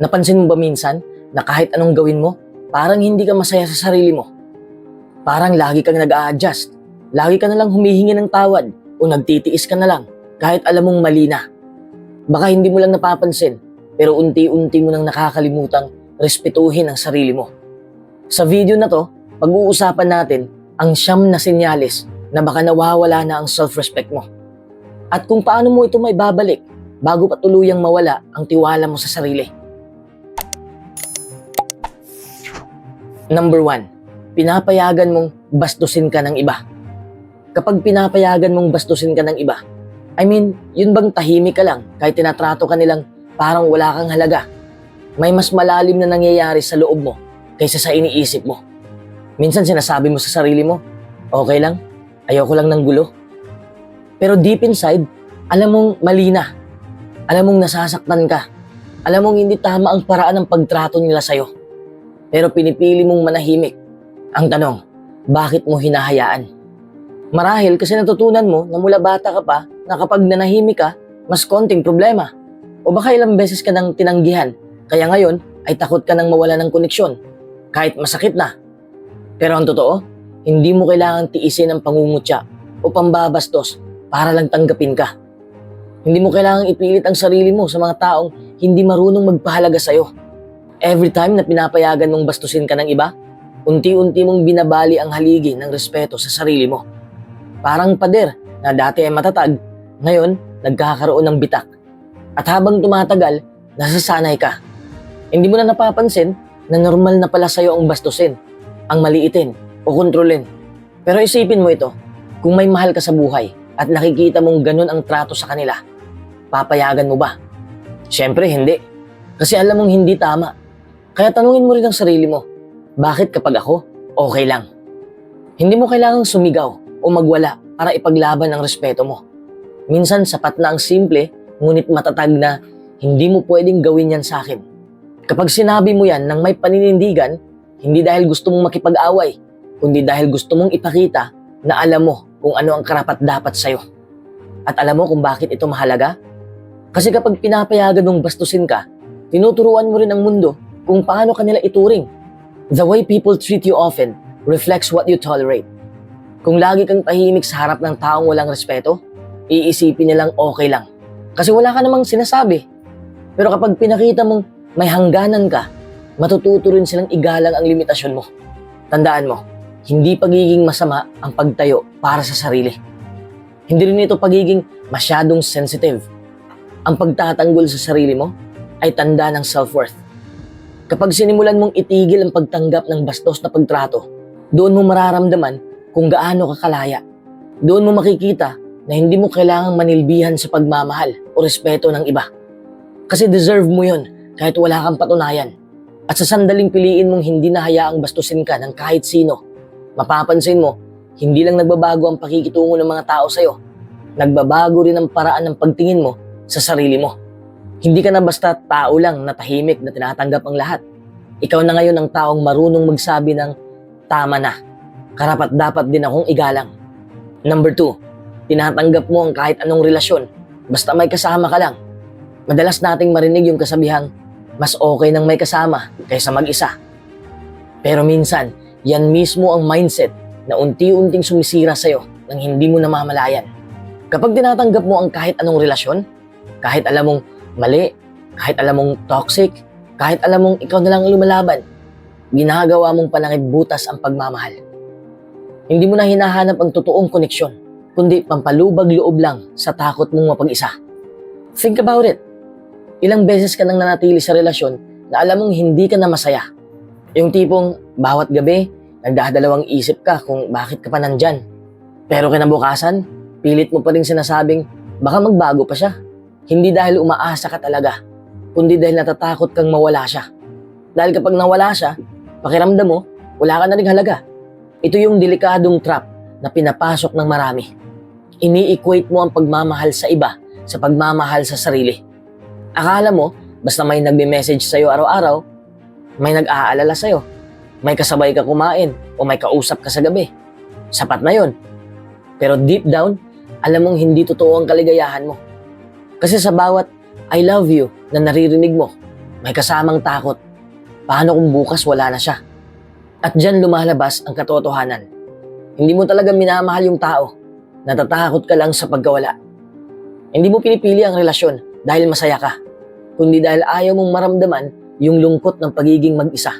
Napansin mo ba minsan na kahit anong gawin mo, parang hindi ka masaya sa sarili mo? Parang lagi kang nag adjust Lagi ka na lang humihingi ng tawad o nagtitiis ka na lang kahit alam mong mali na. Baka hindi mo lang napapansin pero unti-unti mo nang nakakalimutang respetuhin ang sarili mo. Sa video na to, pag-uusapan natin ang siyam na senyales na baka nawawala na ang self-respect mo. At kung paano mo ito may babalik bago pa tuluyang mawala ang tiwala mo sa sarili. Number one, pinapayagan mong bastusin ka ng iba. Kapag pinapayagan mong bastusin ka ng iba, I mean, yun bang tahimik ka lang kahit tinatrato ka nilang parang wala kang halaga? May mas malalim na nangyayari sa loob mo kaysa sa iniisip mo. Minsan sinasabi mo sa sarili mo, okay lang, ayoko lang ng gulo. Pero deep inside, alam mong mali na. Alam mong nasasaktan ka. Alam mong hindi tama ang paraan ng pagtrato nila sa'yo. Pero pinipili mong manahimik. Ang tanong, bakit mo hinahayaan? Marahil kasi natutunan mo na mula bata ka pa na kapag nanahimik ka, mas konting problema. O baka ilang beses ka nang tinanggihan, kaya ngayon ay takot ka nang mawala ng koneksyon, kahit masakit na. Pero ang totoo, hindi mo kailangan tiisin ang pangungutya o pambabastos para lang tanggapin ka. Hindi mo kailangang ipilit ang sarili mo sa mga taong hindi marunong magpahalaga sa'yo. Every time na pinapayagan mong bastusin ka ng iba, unti-unti mong binabali ang haligi ng respeto sa sarili mo. Parang pader na dati ay matatag, ngayon nagkakaroon ng bitak. At habang tumatagal, nasasanay ka. Hindi mo na napapansin na normal na pala sa'yo ang bastusin, ang maliitin o kontrolin. Pero isipin mo ito, kung may mahal ka sa buhay at nakikita mong ganun ang trato sa kanila, papayagan mo ba? Siyempre hindi. Kasi alam mong hindi tama. Kaya tanungin mo rin ang sarili mo, bakit kapag ako, okay lang? Hindi mo kailangang sumigaw o magwala para ipaglaban ang respeto mo. Minsan sapat na ang simple, ngunit matatag na hindi mo pwedeng gawin yan sa akin. Kapag sinabi mo yan ng may paninindigan, hindi dahil gusto mong makipag-away, kundi dahil gusto mong ipakita na alam mo kung ano ang karapat dapat sa'yo. At alam mo kung bakit ito mahalaga? Kasi kapag pinapayagan mong bastusin ka, tinuturuan mo rin ang mundo kung paano kanila ituring. The way people treat you often reflects what you tolerate. Kung lagi kang tahimik sa harap ng taong walang respeto, iisipin nilang okay lang. Kasi wala ka namang sinasabi. Pero kapag pinakita mong may hangganan ka, matututo rin silang igalang ang limitasyon mo. Tandaan mo, hindi pagiging masama ang pagtayo para sa sarili. Hindi rin ito pagiging masyadong sensitive. Ang pagtatanggol sa sarili mo ay tanda ng self-worth. Kapag sinimulan mong itigil ang pagtanggap ng bastos na pagtrato, doon mo mararamdaman kung gaano ka kalaya. Doon mo makikita na hindi mo kailangang manilbihan sa pagmamahal o respeto ng iba. Kasi deserve mo yon kahit wala kang patunayan. At sa sandaling piliin mong hindi na hayaang bastusin ka ng kahit sino, mapapansin mo, hindi lang nagbabago ang pakikitungo ng mga tao sa'yo, nagbabago rin ang paraan ng pagtingin mo sa sarili mo. Hindi ka na basta tao lang na tahimik na tinatanggap ang lahat. Ikaw na ngayon ang taong marunong magsabi ng tama na karapat dapat din akong igalang. Number two, tinatanggap mo ang kahit anong relasyon, basta may kasama ka lang. Madalas nating marinig yung kasabihang, mas okay nang may kasama kaysa mag-isa. Pero minsan, yan mismo ang mindset na unti-unting sumisira sa'yo nang hindi mo namamalayan. Kapag tinatanggap mo ang kahit anong relasyon, kahit alam mong mali, kahit alam mong toxic, kahit alam mong ikaw na lang ang lumalaban, ginagawa mong panangib butas ang pagmamahal. Hindi mo na hinahanap ang totoong koneksyon, kundi pampalubag loob lang sa takot mong mapag-isa. Think about it. Ilang beses ka nang nanatili sa relasyon na alam mong hindi ka na masaya. Yung tipong bawat gabi, nagdadalawang isip ka kung bakit ka pa nandyan. Pero kinabukasan, pilit mo pa rin sinasabing baka magbago pa siya. Hindi dahil umaasa ka talaga, kundi dahil natatakot kang mawala siya. Dahil kapag nawala siya, pakiramdam mo, wala ka na rin halaga. Ito yung delikadong trap na pinapasok ng marami. Ini-equate mo ang pagmamahal sa iba sa pagmamahal sa sarili. Akala mo, basta may nagme-message sa'yo araw-araw, may nag-aalala sa'yo, may kasabay ka kumain o may kausap ka sa gabi. Sapat na yon. Pero deep down, alam mong hindi totoo ang kaligayahan mo. Kasi sa bawat I love you na naririnig mo, may kasamang takot. Paano kung bukas wala na siya? At dyan lumalabas ang katotohanan. Hindi mo talaga minamahal yung tao. Natatakot ka lang sa pagkawala. Hindi mo pinipili ang relasyon dahil masaya ka, kundi dahil ayaw mong maramdaman yung lungkot ng pagiging mag-isa.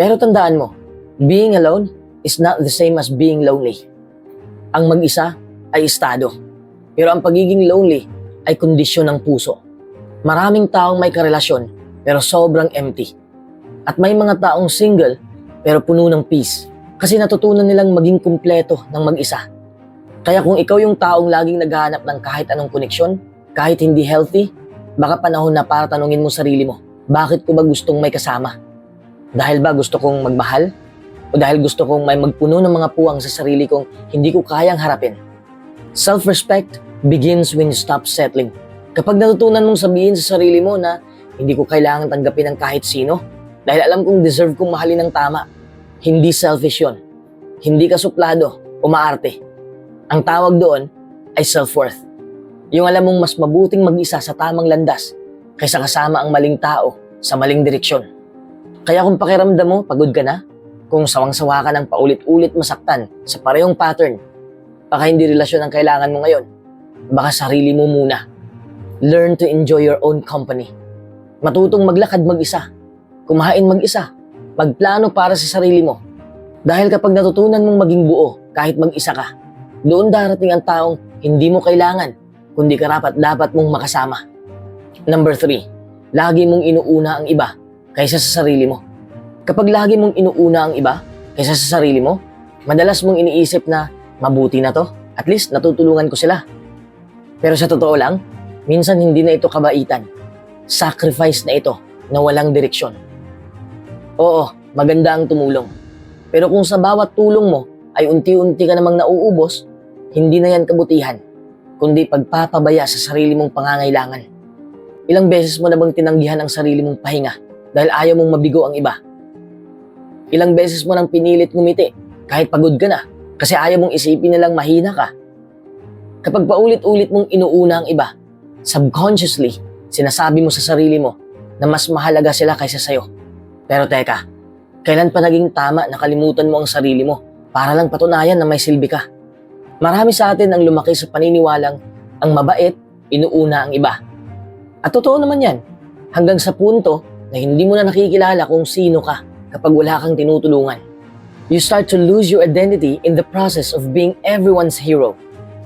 Pero tandaan mo, being alone is not the same as being lonely. Ang mag-isa ay estado, pero ang pagiging lonely ay kondisyon ng puso. Maraming taong may karelasyon pero sobrang empty. At may mga taong single pero puno ng peace kasi natutunan nilang maging kumpleto ng mag-isa. Kaya kung ikaw yung taong laging naghahanap ng kahit anong koneksyon, kahit hindi healthy, baka panahon na para tanungin mo sarili mo, bakit ko ba gustong may kasama? Dahil ba gusto kong magmahal? O dahil gusto kong may magpuno ng mga puwang sa sarili kong hindi ko kayang harapin? Self-respect begins when you stop settling. Kapag natutunan mong sabihin sa sarili mo na hindi ko kailangan tanggapin ng kahit sino, dahil alam kong deserve kong mahalin ng tama, hindi selfish yon. Hindi ka suplado o maarte. Ang tawag doon ay self-worth. Yung alam mong mas mabuting mag-isa sa tamang landas kaysa kasama ang maling tao sa maling direksyon. Kaya kung pakiramdam mo, pagod ka na, kung sawang-sawa ka ng paulit-ulit masaktan sa parehong pattern, baka hindi relasyon ang kailangan mo ngayon. Baka sarili mo muna. Learn to enjoy your own company. Matutong maglakad mag-isa. Kumain mag-isa. Magplano para sa sarili mo. Dahil kapag natutunan mong maging buo kahit mag-isa ka, doon darating ang taong hindi mo kailangan, kundi karapat dapat mong makasama. Number three, lagi mong inuuna ang iba kaysa sa sarili mo. Kapag lagi mong inuuna ang iba kaysa sa sarili mo, madalas mong iniisip na mabuti na to, at least natutulungan ko sila. Pero sa totoo lang, minsan hindi na ito kabaitan. Sacrifice na ito na walang direksyon. Oo, maganda ang tumulong. Pero kung sa bawat tulong mo ay unti-unti ka namang nauubos, hindi na yan kabutihan, kundi pagpapabaya sa sarili mong pangangailangan. Ilang beses mo na bang tinanggihan ang sarili mong pahinga dahil ayaw mong mabigo ang iba? Ilang beses mo nang pinilit ngumiti kahit pagod ka na kasi ayaw mong isipin nilang mahina ka? Kapag paulit-ulit mong inuuna ang iba, subconsciously, sinasabi mo sa sarili mo na mas mahalaga sila kaysa sa'yo. Pero teka, kailan pa naging tama na kalimutan mo ang sarili mo para lang patunayan na may silbi ka? Marami sa atin ang lumaki sa paniniwalang ang mabait, inuuna ang iba. At totoo naman yan, hanggang sa punto na hindi mo na nakikilala kung sino ka kapag wala kang tinutulungan. You start to lose your identity in the process of being everyone's hero.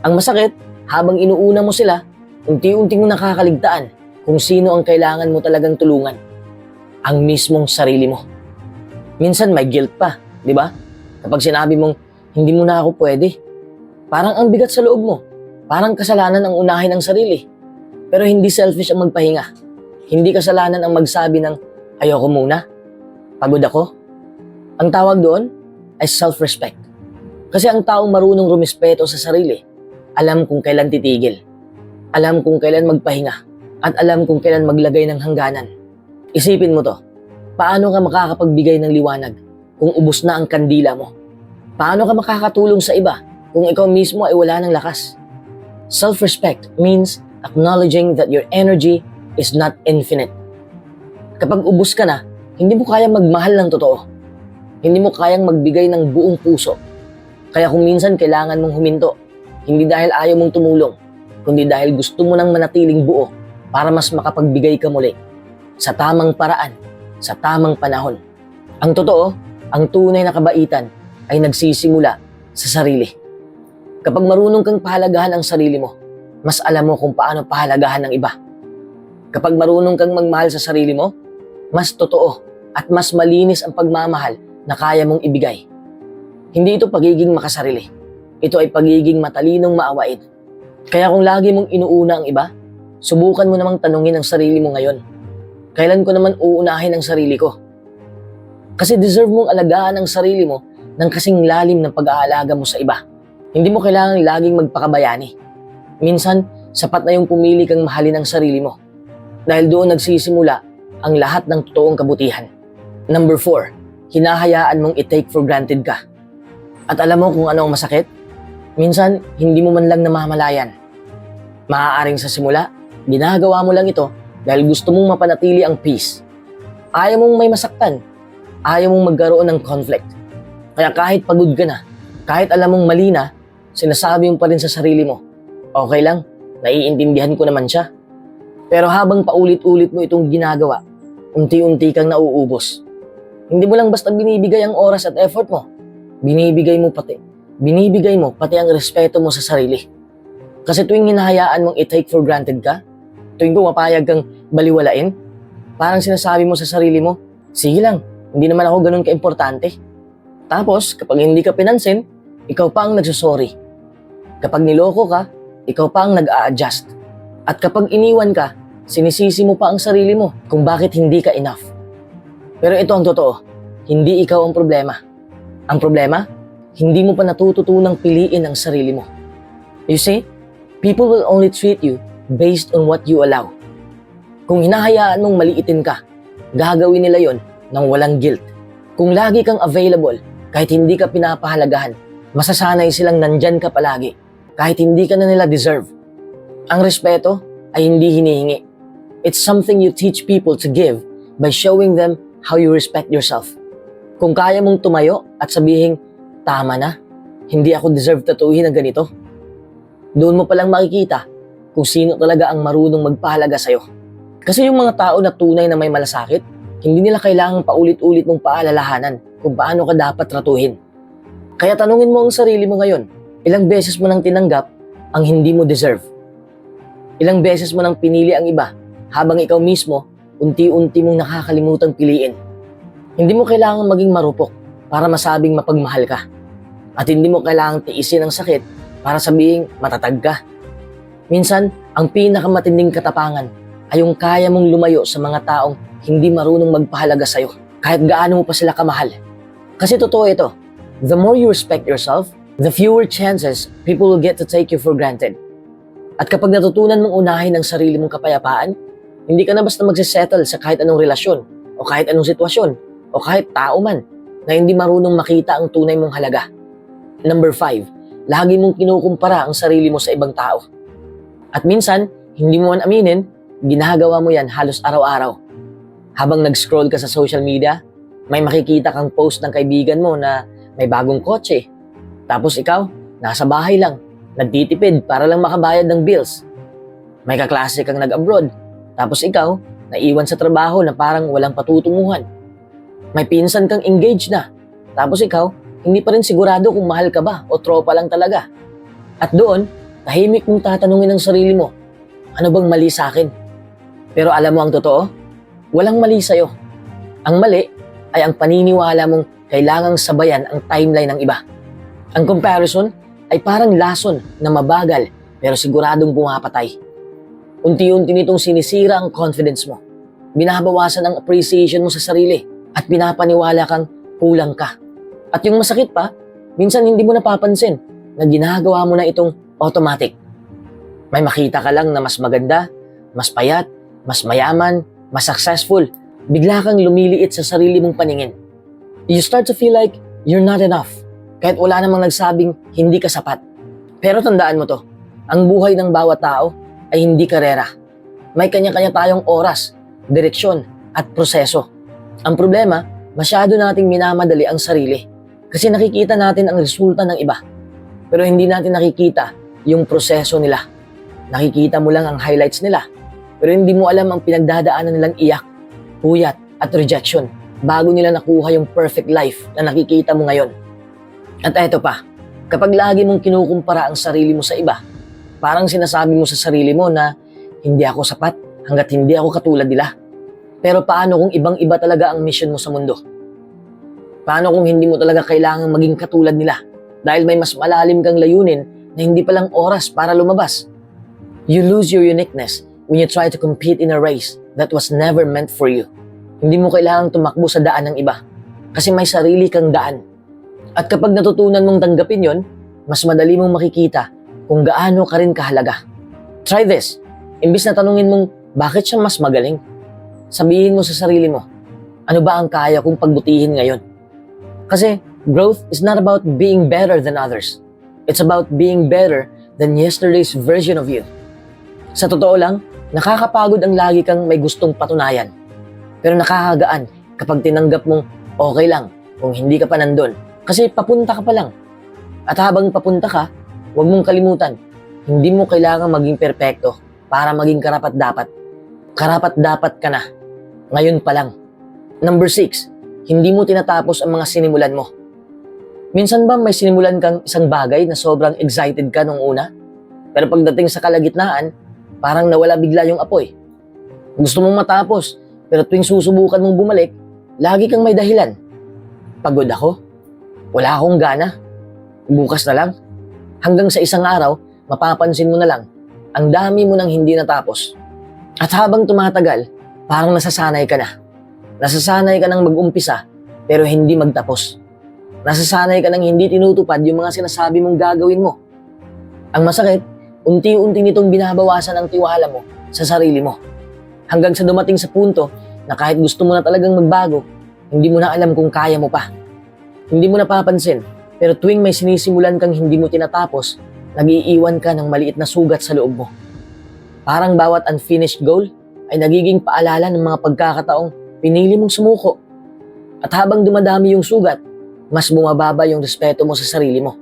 Ang masakit, habang inuuna mo sila, unti-unting mo nakakaligtaan kung sino ang kailangan mo talagang tulungan. Ang mismong sarili mo. Minsan may guilt pa, di ba? Kapag sinabi mong, hindi mo na ako pwede. Parang ang bigat sa loob mo. Parang kasalanan ang unahin ang sarili. Pero hindi selfish ang magpahinga. Hindi kasalanan ang magsabi ng, ayoko muna. Pagod ako. Ang tawag doon ay self-respect. Kasi ang taong marunong rumispeto sa sarili, alam kung kailan titigil. Alam kung kailan magpahinga. At alam kung kailan maglagay ng hangganan. Isipin mo to. Paano ka makakapagbigay ng liwanag kung ubos na ang kandila mo? Paano ka makakatulong sa iba kung ikaw mismo ay wala ng lakas? Self-respect means acknowledging that your energy is not infinite. Kapag ubos ka na, hindi mo kayang magmahal ng totoo. Hindi mo kayang magbigay ng buong puso. Kaya kung minsan kailangan mong huminto, hindi dahil ayaw mong tumulong, kundi dahil gusto mo nang manatiling buo para mas makapagbigay ka muli sa tamang paraan, sa tamang panahon. Ang totoo, ang tunay na kabaitan ay nagsisimula sa sarili. Kapag marunong kang pahalagahan ang sarili mo, mas alam mo kung paano pahalagahan ng iba. Kapag marunong kang magmahal sa sarili mo, mas totoo at mas malinis ang pagmamahal na kaya mong ibigay. Hindi ito pagiging makasarili. Ito ay pagiging matalinong maawain. Kaya kung lagi mong inuuna ang iba, subukan mo namang tanungin ang sarili mo ngayon. Kailan ko naman uunahin ang sarili ko? Kasi deserve mong alagaan ang sarili mo ng kasing lalim ng pag-aalaga mo sa iba. Hindi mo kailangan laging magpakabayani. Minsan, sapat na yung pumili kang mahalin ang sarili mo. Dahil doon nagsisimula ang lahat ng totoong kabutihan. Number four, hinahayaan mong i-take for granted ka. At alam mo kung ano ang masakit? Minsan, hindi mo man lang namamalayan. Maaaring sa simula, ginagawa mo lang ito dahil gusto mong mapanatili ang peace. Ayaw mong may masaktan. Ayaw mong magkaroon ng conflict. Kaya kahit pagod ka na, kahit alam mong mali na, sinasabi mo pa rin sa sarili mo, okay lang, naiintindihan ko naman siya. Pero habang paulit-ulit mo itong ginagawa, unti-unti kang nauubos. Hindi mo lang basta binibigay ang oras at effort mo. Binibigay mo pati. Binibigay mo pati ang respeto mo sa sarili. Kasi tuwing hinahayaan mong i-take for granted ka, tuwing pumapayag kang baliwalain, parang sinasabi mo sa sarili mo, sige lang, hindi naman ako ganun kaimportante. Tapos, kapag hindi ka pinansin, ikaw pa ang nagsusorry. Kapag niloko ka, ikaw pa ang nag-a-adjust. At kapag iniwan ka, sinisisi mo pa ang sarili mo kung bakit hindi ka enough. Pero ito ang totoo, hindi ikaw ang problema. Ang problema, hindi mo pa natututunang piliin ang sarili mo. You see, people will only treat you based on what you allow. Kung hinahayaan mong maliitin ka, gagawin nila yon ng walang guilt. Kung lagi kang available, kahit hindi ka pinapahalagahan, masasanay silang nandyan ka palagi, kahit hindi ka na nila deserve. Ang respeto ay hindi hinihingi. It's something you teach people to give by showing them how you respect yourself. Kung kaya mong tumayo at sabihin, tama na, hindi ako deserve tatuhin ng ganito. Doon mo palang makikita kung sino talaga ang marunong magpahalaga sa'yo. Kasi yung mga tao na tunay na may malasakit, hindi nila kailangang paulit-ulit mong paalalahanan kung paano ka dapat tratuhin. Kaya tanungin mo ang sarili mo ngayon, ilang beses mo nang tinanggap ang hindi mo deserve? Ilang beses mo nang pinili ang iba habang ikaw mismo unti-unti mong nakakalimutang piliin? Hindi mo kailangang maging marupok para masabing mapagmahal ka. At hindi mo kailangang tiisin ang sakit para sabihin matatag ka. Minsan, ang pinakamatinding katapangan ay yung kaya mong lumayo sa mga taong hindi marunong magpahalaga sa'yo kahit gaano mo pa sila kamahal. Kasi totoo ito, the more you respect yourself, the fewer chances people will get to take you for granted. At kapag natutunan mong unahin ang sarili mong kapayapaan, hindi ka na basta magsisettle sa kahit anong relasyon o kahit anong sitwasyon o kahit tao man na hindi marunong makita ang tunay mong halaga. Number five, lagi mong kinukumpara ang sarili mo sa ibang tao. At minsan, hindi mo man aminin, ginagawa mo yan halos araw-araw. Habang nag-scroll ka sa social media, may makikita kang post ng kaibigan mo na may bagong kotse. Tapos ikaw, nasa bahay lang, nagtitipid para lang makabayad ng bills. May kaklase kang nag-abroad, tapos ikaw, naiwan sa trabaho na parang walang patutunguhan. May pinsan kang engaged na, tapos ikaw, hindi pa rin sigurado kung mahal ka ba o tropa lang talaga. At doon, tahimik mong tatanungin ang sarili mo, ano bang mali sa akin? Pero alam mo ang totoo, walang mali sa'yo. Ang mali ay ang paniniwala mong kailangang sabayan ang timeline ng iba. Ang comparison ay parang lason na mabagal pero siguradong pumapatay. Unti-unti nitong sinisira ang confidence mo. Binabawasan ang appreciation mo sa sarili at pinapaniwala kang kulang ka. At yung masakit pa, minsan hindi mo napapansin na ginagawa mo na itong automatic. May makita ka lang na mas maganda, mas payat, mas mayaman, mas successful. Bigla kang lumiliit sa sarili mong paningin. You start to feel like you're not enough. Kahit wala namang nagsabing hindi ka sapat. Pero tandaan mo to, ang buhay ng bawat tao ay hindi karera. May kanya-kanya tayong oras, direksyon, at proseso. Ang problema, masyado nating minamadali ang sarili. Kasi nakikita natin ang resulta ng iba. Pero hindi natin nakikita yung proseso nila. Nakikita mo lang ang highlights nila. Pero hindi mo alam ang pinagdadaanan nilang iyak, puyat, at rejection bago nila nakuha yung perfect life na nakikita mo ngayon. At eto pa, kapag lagi mong kinukumpara ang sarili mo sa iba, parang sinasabi mo sa sarili mo na hindi ako sapat hanggat hindi ako katulad nila. Pero paano kung ibang-iba talaga ang mission mo sa mundo? Paano kung hindi mo talaga kailangang maging katulad nila dahil may mas malalim kang layunin na hindi palang oras para lumabas? You lose your uniqueness when you try to compete in a race that was never meant for you. Hindi mo kailangang tumakbo sa daan ng iba kasi may sarili kang daan. At kapag natutunan mong tanggapin yon, mas madali mong makikita kung gaano ka rin kahalaga. Try this. Imbis na tanungin mong bakit siya mas magaling, sabihin mo sa sarili mo, ano ba ang kaya kong pagbutihin ngayon? Kasi growth is not about being better than others. It's about being better than yesterday's version of you. Sa totoo lang, nakakapagod ang lagi kang may gustong patunayan. Pero nakakagaan kapag tinanggap mong okay lang kung hindi ka pa nandun. Kasi papunta ka pa lang. At habang papunta ka, huwag mong kalimutan, hindi mo kailangan maging perpekto para maging karapat dapat. Karapat dapat ka na. Ngayon pa lang. Number six, hindi mo tinatapos ang mga sinimulan mo. Minsan ba may sinimulan kang isang bagay na sobrang excited ka nung una? Pero pagdating sa kalagitnaan, parang nawala bigla yung apoy. Gusto mong matapos, pero tuwing susubukan mong bumalik, lagi kang may dahilan. Pagod ako. Wala akong gana. Bukas na lang. Hanggang sa isang araw, mapapansin mo na lang, ang dami mo nang hindi natapos. At habang tumatagal, parang nasasanay ka na. Nasasanay ka nang mag-umpisa, pero hindi magtapos. Nasasanay ka nang hindi tinutupad yung mga sinasabi mong gagawin mo. Ang masakit, unti-unti nitong binabawasan ang tiwala mo sa sarili mo. Hanggang sa dumating sa punto na kahit gusto mo na talagang magbago, hindi mo na alam kung kaya mo pa. Hindi mo napapansin, pero tuwing may sinisimulan kang hindi mo tinatapos, nag-iiwan ka ng maliit na sugat sa loob mo. Parang bawat unfinished goal ay nagiging paalala ng mga pagkakataong pinili mong sumuko. At habang dumadami yung sugat, mas bumababa yung respeto mo sa sarili mo.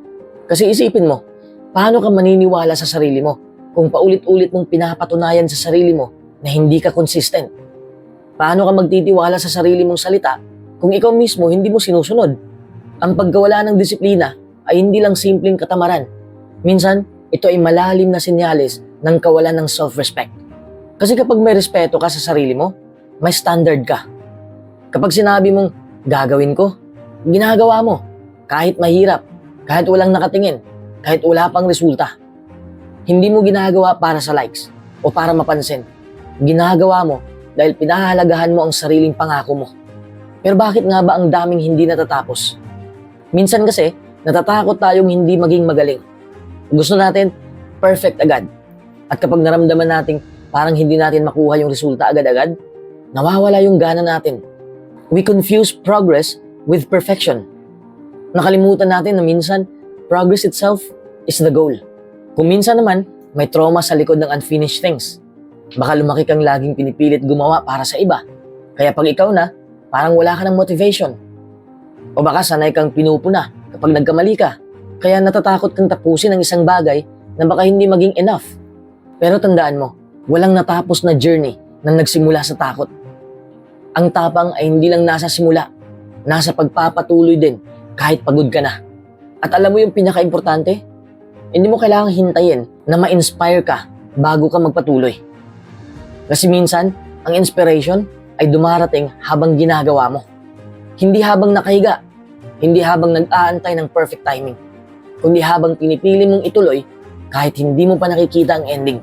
Kasi isipin mo, paano ka maniniwala sa sarili mo kung paulit-ulit mong pinapatunayan sa sarili mo na hindi ka consistent? Paano ka magtitiwala sa sarili mong salita kung ikaw mismo hindi mo sinusunod? Ang pagkawala ng disiplina ay hindi lang simpleng katamaran. Minsan, ito ay malalim na senyales ng kawalan ng self-respect. Kasi kapag may respeto ka sa sarili mo, may standard ka. Kapag sinabi mong, gagawin ko, ginagawa mo. Kahit mahirap, kahit walang nakatingin, kahit wala pang resulta. Hindi mo ginagawa para sa likes o para mapansin. Ginagawa mo dahil pinahahalagahan mo ang sariling pangako mo. Pero bakit nga ba ang daming hindi natatapos? Minsan kasi, natatakot tayong hindi maging magaling. Gusto natin, perfect agad. At kapag naramdaman nating parang hindi natin makuha yung resulta agad-agad, nawawala yung gana natin. We confuse progress with perfection. Nakalimutan natin na minsan, progress itself is the goal. Kung minsan naman, may trauma sa likod ng unfinished things. Baka lumaki kang laging pinipilit gumawa para sa iba. Kaya pag ikaw na, parang wala ka ng motivation. O baka sanay kang pinupuna kapag nagkamali ka. Kaya natatakot kang tapusin ang isang bagay na baka hindi maging enough. Pero tandaan mo, walang natapos na journey na nagsimula sa takot. Ang tapang ay hindi lang nasa simula, nasa pagpapatuloy din kahit pagod ka na. At alam mo yung pinaka-importante? Hindi mo kailangang hintayin na ma-inspire ka bago ka magpatuloy. Kasi minsan, ang inspiration ay dumarating habang ginagawa mo. Hindi habang nakahiga, hindi habang nag-aantay ng perfect timing, kundi habang pinipili mong ituloy kahit hindi mo pa nakikita ang ending.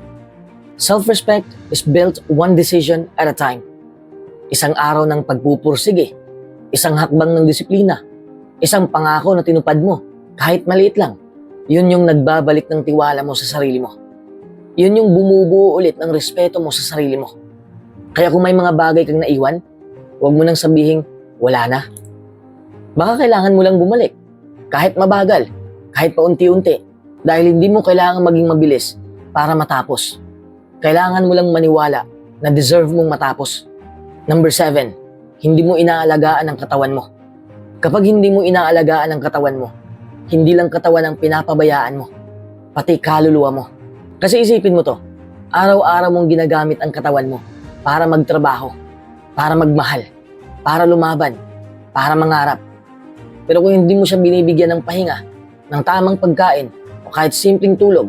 Self-respect is built one decision at a time. Isang araw ng pagpupursige, isang hakbang ng disiplina, isang pangako na tinupad mo, kahit maliit lang. Yun yung nagbabalik ng tiwala mo sa sarili mo. Yun yung bumubuo ulit ng respeto mo sa sarili mo. Kaya kung may mga bagay kang naiwan, huwag mo nang sabihin, wala na. Baka kailangan mo lang bumalik. Kahit mabagal, kahit paunti-unti. Dahil hindi mo kailangan maging mabilis para matapos. Kailangan mo lang maniwala na deserve mong matapos. Number seven, hindi mo inaalagaan ang katawan mo. Kapag hindi mo inaalagaan ang katawan mo, hindi lang katawan ang pinapabayaan mo, pati kaluluwa mo. Kasi isipin mo to, araw-araw mong ginagamit ang katawan mo para magtrabaho, para magmahal, para lumaban, para mangarap. Pero kung hindi mo siya binibigyan ng pahinga, ng tamang pagkain, o kahit simpleng tulog,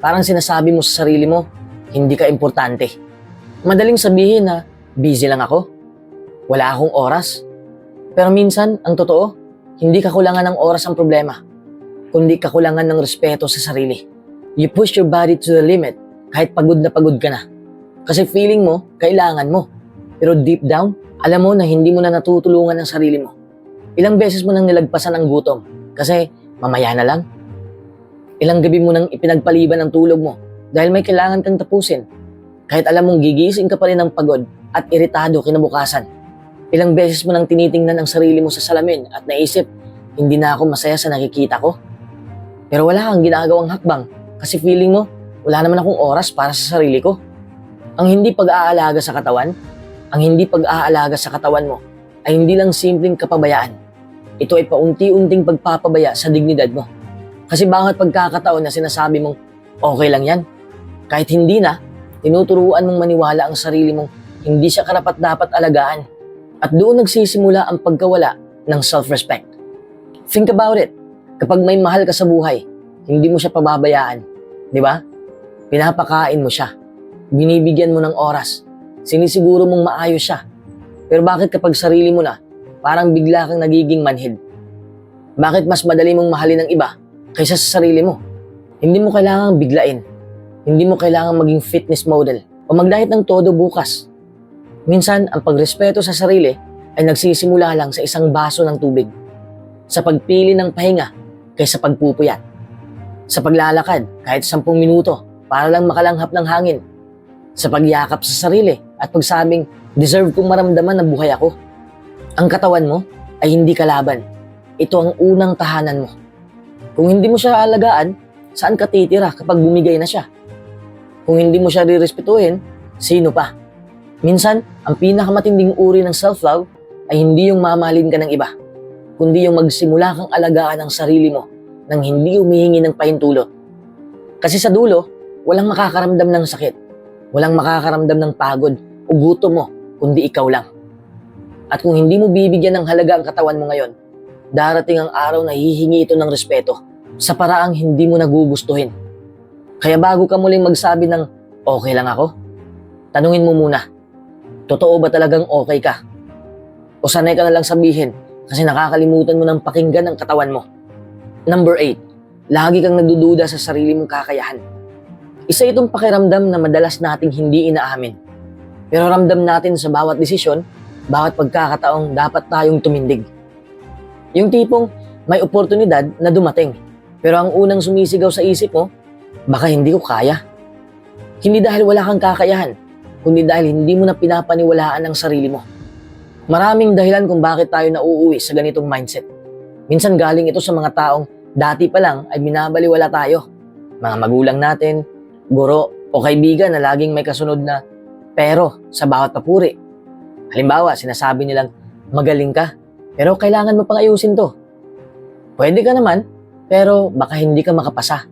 parang sinasabi mo sa sarili mo, hindi ka importante. Madaling sabihin na, busy lang ako, wala akong oras. Pero minsan, ang totoo, hindi kakulangan ng oras ang problema, kundi kakulangan ng respeto sa sarili. You push your body to the limit kahit pagod na pagod ka na. Kasi feeling mo, kailangan mo. Pero deep down, alam mo na hindi mo na natutulungan ang sarili mo. Ilang beses mo nang nilagpasan ang gutom kasi mamaya na lang. Ilang gabi mo nang ipinagpaliban ang tulog mo dahil may kailangan kang tapusin. Kahit alam mong gigising ka pa rin ng pagod at iritado kinabukasan. Ilang beses mo nang tinitingnan ang sarili mo sa salamin at naisip, hindi na ako masaya sa nakikita ko. Pero wala kang ginagawang hakbang kasi feeling mo, wala naman akong oras para sa sarili ko. Ang hindi pag-aalaga sa katawan, ang hindi pag-aalaga sa katawan mo, ay hindi lang simpleng kapabayaan. Ito ay paunti-unting pagpapabaya sa dignidad mo. Kasi bawat pagkakataon na sinasabi mong okay lang yan, kahit hindi na, tinuturuan mong maniwala ang sarili mong hindi siya karapat-dapat alagaan. At doon nagsisimula ang pagkawala ng self-respect. Think about it. Kapag may mahal ka sa buhay, hindi mo siya pababayaan. Di ba? Pinapakain mo siya. Binibigyan mo ng oras. Sinisiguro mong maayos siya. Pero bakit kapag sarili mo na, parang bigla kang nagiging manhid? Bakit mas madali mong mahalin ng iba kaysa sa sarili mo? Hindi mo kailangang biglain. Hindi mo kailangang maging fitness model o mag-diet ng todo bukas. Minsan, ang pagrespeto sa sarili ay nagsisimula lang sa isang baso ng tubig. Sa pagpili ng pahinga kaysa pagpupuyat. Sa paglalakad kahit 10 minuto para lang makalanghap ng hangin. Sa pagyakap sa sarili at pagsabing, deserve kong maramdaman na buhay ako. Ang katawan mo ay hindi kalaban. Ito ang unang tahanan mo. Kung hindi mo siya alagaan, saan ka titira kapag bumigay na siya? Kung hindi mo siya rirespetuhin, sino pa? Minsan, ang pinakamatinding uri ng self-love ay hindi yung mamahalin ka ng iba, kundi yung magsimula kang alagaan ang sarili mo nang hindi humihingi ng pahintulot. Kasi sa dulo, walang makakaramdam ng sakit, walang makakaramdam ng pagod o gutom mo, kundi ikaw lang. At kung hindi mo bibigyan ng halaga ang katawan mo ngayon, darating ang araw na hihingi ito ng respeto sa paraang hindi mo nagugustuhin. Kaya bago ka muling magsabi ng okay lang ako, tanungin mo muna, totoo ba talagang okay ka? O sanay ka na lang sabihin kasi nakakalimutan mo ng pakinggan ang katawan mo. Number 8, lagi kang nagdududa sa sarili mong kakayahan. Isa itong pakiramdam na madalas nating hindi inaamin. Pero ramdam natin sa bawat desisyon, bawat pagkakataong dapat tayong tumindig. Yung tipong may oportunidad na dumating, pero ang unang sumisigaw sa isip mo, baka hindi ko kaya. Hindi dahil wala kang kakayahan, kundi dahil hindi mo na pinapaniwalaan ang sarili mo. Maraming dahilan kung bakit tayo nauuwi sa ganitong mindset. Minsan galing ito sa mga taong dati pa lang ay binabaliwala tayo. Mga magulang natin, guro o kaibigan na laging may kasunod na pero sa bawat papuri. Halimbawa, sinasabi nilang magaling ka, pero kailangan mo pang ayusin to. Pwede ka naman, pero baka hindi ka makapasa.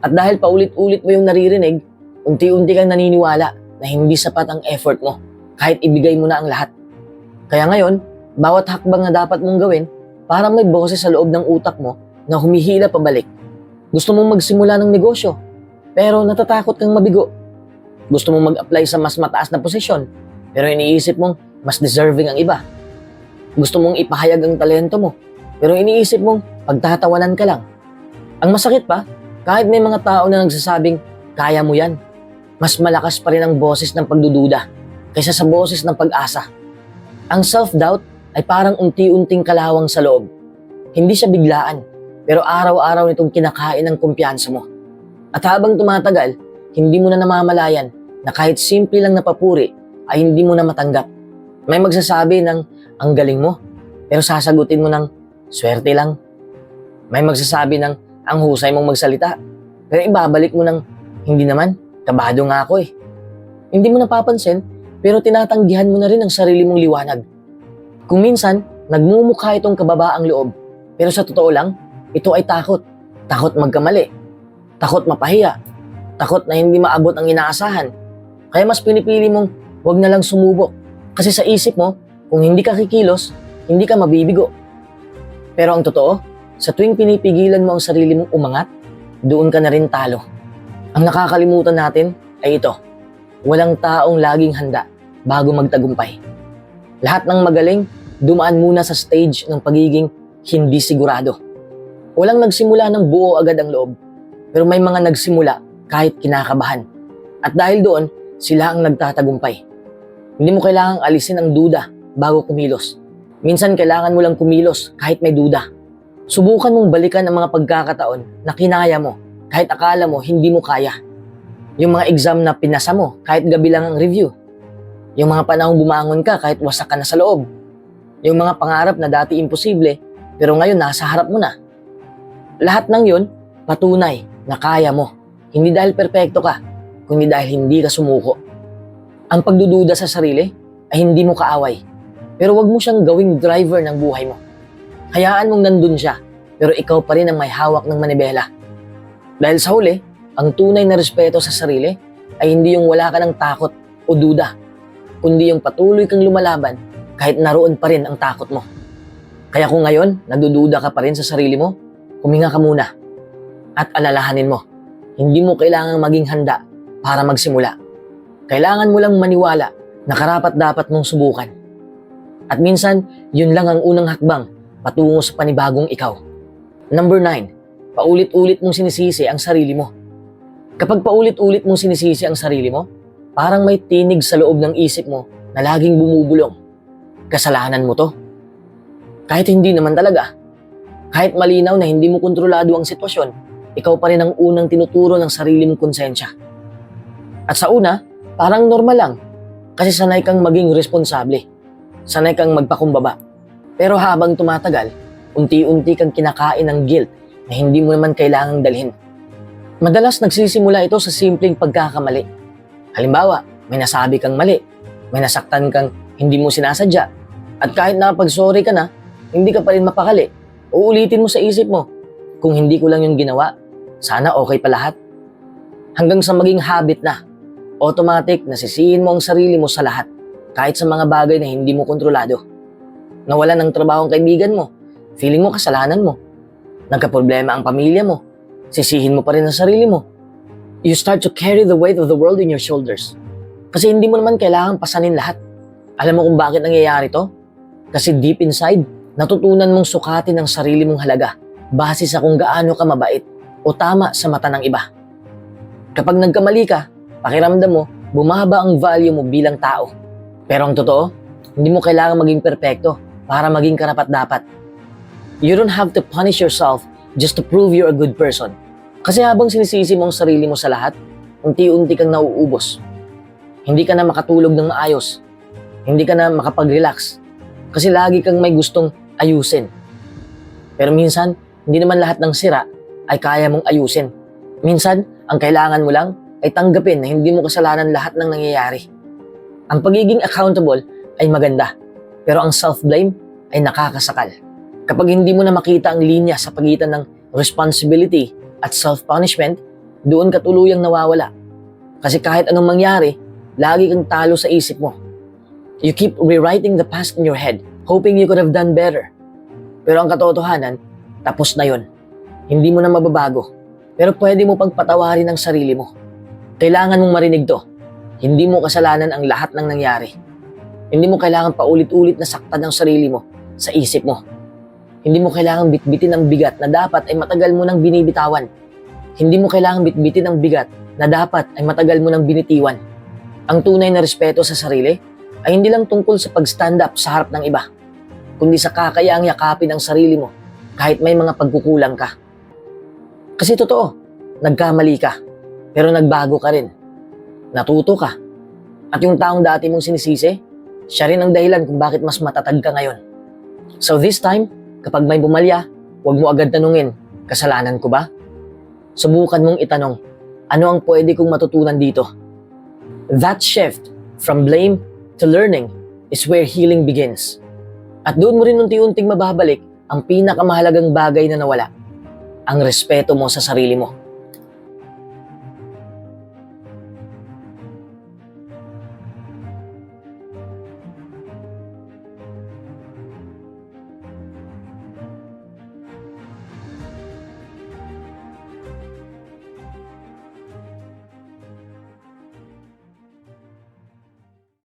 At dahil paulit-ulit mo yung naririnig, unti-unti kang naniniwala na hindi sapat ang effort mo kahit ibigay mo na ang lahat. Kaya ngayon, bawat hakbang na dapat mong gawin, parang may boses sa loob ng utak mo na humihila pabalik. Gusto mong magsimula ng negosyo, pero natatakot kang mabigo. Gusto mong mag-apply sa mas mataas na posisyon, pero iniisip mong mas deserving ang iba. Gusto mong ipahayag ang talento mo, pero iniisip mong pagtatawanan ka lang. Ang masakit pa, kahit may mga tao na nagsasabing, kaya mo yan, mas malakas pa rin ang boses ng pagdududa kaysa sa boses ng pag-asa. Ang self-doubt ay parang unti-unting kalawang sa loob. Hindi siya biglaan, pero araw-araw nitong kinakain ng kumpiyansa mo. At habang tumatagal, hindi mo na namamalayan na kahit simple lang na papuri ay hindi mo na matanggap. May magsasabi ng ang galing mo, pero sasagutin mo ng swerte lang. May magsasabi ng ang husay mong magsalita, pero ibabalik mo ng hindi naman, kabado nga ako eh. Hindi mo napapansin, pero tinatanggihan mo na rin ang sarili mong liwanag. Kung minsan, nagmumukha itong kababaang loob, pero sa totoo lang, ito ay takot. Takot magkamali. Takot mapahiya. Takot na hindi maabot ang inaasahan. Kaya mas pinipili mong huwag na lang sumubok. Kasi sa isip mo, kung hindi ka kikilos, hindi ka mabibigo. Pero ang totoo, sa tuwing pinipigilan mo ang sarili mong umangat, doon ka na rin talo. Ang nakakalimutan natin ay ito. Walang taong laging handa bago magtagumpay. Lahat ng magaling, dumaan muna sa stage ng pagiging hindi sigurado. Walang nagsimula ng buo agad ang loob, pero may mga nagsimula kahit kinakabahan. At dahil doon, sila ang nagtatagumpay. Hindi mo kailangang alisin ang duda bago kumilos. Minsan kailangan mo lang kumilos kahit may duda. Subukan mong balikan ang mga pagkakataon na kinaya mo kahit akala mo hindi mo kaya. Yung mga exam na pinasa mo kahit gabi lang ang review. Yung mga panahong bumangon ka kahit wasak ka na sa loob. Yung mga pangarap na dati imposible pero ngayon nasa harap mo na. Lahat ng yun, patunay na kaya mo. Hindi dahil perpekto ka, kundi dahil hindi ka sumuko. Ang pagdududa sa sarili ay hindi mo kaaway. Pero wag mo siyang gawing driver ng buhay mo. Hayaan mong nandun siya, pero ikaw pa rin ang may hawak ng manibela. Dahil sa huli, ang tunay na respeto sa sarili ay hindi yung wala ka ng takot o duda, kundi yung patuloy kang lumalaban kahit naroon pa rin ang takot mo. Kaya kung ngayon, nadududa ka pa rin sa sarili mo, huminga ka muna at alalahanin mo, hindi mo kailangang maging handa para magsimula. Kailangan mo lang maniwala na karapat dapat mong subukan. At minsan, yun lang ang unang hakbang patungo sa panibagong ikaw. Number 9, paulit-ulit mong sinisisi ang sarili mo. Kapag paulit-ulit mong sinisisi ang sarili mo, parang may tinig sa loob ng isip mo na laging bumubulong. Kasalanan mo to. Kahit hindi naman talaga. Kahit malinaw na hindi mo kontrolado ang sitwasyon, ikaw pa rin ang unang tinuturo ng sarili mong konsensya. At sa una, parang normal lang. Kasi sanay kang maging responsable. Sanay kang magpakumbaba. Pero habang tumatagal, unti-unti kang kinakain ng guilt na hindi mo naman kailangang dalhin. Madalas nagsisimula ito sa simpleng pagkakamali. Halimbawa, may nasabi kang mali, may nasaktan kang hindi mo sinasadya, at kahit nakapag-sorry ka na, hindi ka pa rin mapakali. Uulitin mo sa isip mo, kung hindi ko lang yung ginawa, sana okay pa lahat. Hanggang sa maging habit na, automatic nasisihin mo ang sarili mo sa lahat, kahit sa mga bagay na hindi mo kontrolado. Nawala ng trabaho ang kaibigan mo, feeling mo kasalanan mo. Nagka-problema ang pamilya mo, sisihin mo pa rin ang sarili mo. You start to carry the weight of the world in your shoulders. Kasi hindi mo naman kailangan pasanin lahat. Alam mo kung bakit nangyayari to? Kasi deep inside, natutunan mong sukatin ang sarili mong halaga base sa kung gaano ka mabait o tama sa mata ng iba. Kapag nagkamali ka, pakiramdam mo, bumaba ang value mo bilang tao. Pero ang totoo, hindi mo kailangan maging perpekto para maging karapat-dapat. You don't have to punish yourself just to prove you're a good person. Kasi habang sinisisi mo ang sarili mo sa lahat, unti-unti kang nauubos. Hindi ka na makatulog ng maayos. Hindi ka na makapag-relax. Kasi lagi kang may gustong ayusin. Pero minsan, hindi naman lahat ng sira ay kaya mong ayusin. Minsan, ang kailangan mo lang ay tanggapin na hindi mo kasalanan lahat ng nangyayari. Ang pagiging accountable ay maganda, pero ang self-blame ay nakakasakal. Kapag hindi mo na makita ang linya sa pagitan ng responsibility at self-punishment, doon ka tuluyang nawawala. Kasi kahit anong mangyari, lagi kang talo sa isip mo. You keep rewriting the past in your head, hoping you could have done better. Pero ang katotohanan, tapos na yon. Hindi mo na mababago. Pero pwede mo pagpatawarin ang sarili mo. Kailangan mong marinig to. Hindi mo kasalanan ang lahat ng nangyari. Hindi mo kailangan paulit-ulit na saktan ang sarili mo sa isip mo. Hindi mo kailangan bitbitin ang bigat na dapat ay matagal mo nang binibitawan. Hindi mo kailangan bitbitin ang bigat na dapat ay matagal mo nang binitiwan. Ang tunay na respeto sa sarili ay hindi lang tungkol sa pag-stand up sa harap ng iba, kundi sa kakayaang yakapin ang sarili mo kahit may mga pagkukulang ka. Kasi totoo, nagkamali ka, pero nagbago ka rin. Natuto ka. At yung taong dati mong sinisisi, siya rin ang dahilan kung bakit mas matatag ka ngayon. So this time, kapag may bumalya, huwag mo agad tanungin, kasalanan ko ba? Subukan mong itanong, ano ang pwede kong matutunan dito? That shift from blame to learning is where healing begins. At doon mo rin unti-unting mababalik ang pinakamahalagang bagay na nawala, ang respeto mo sa sarili mo.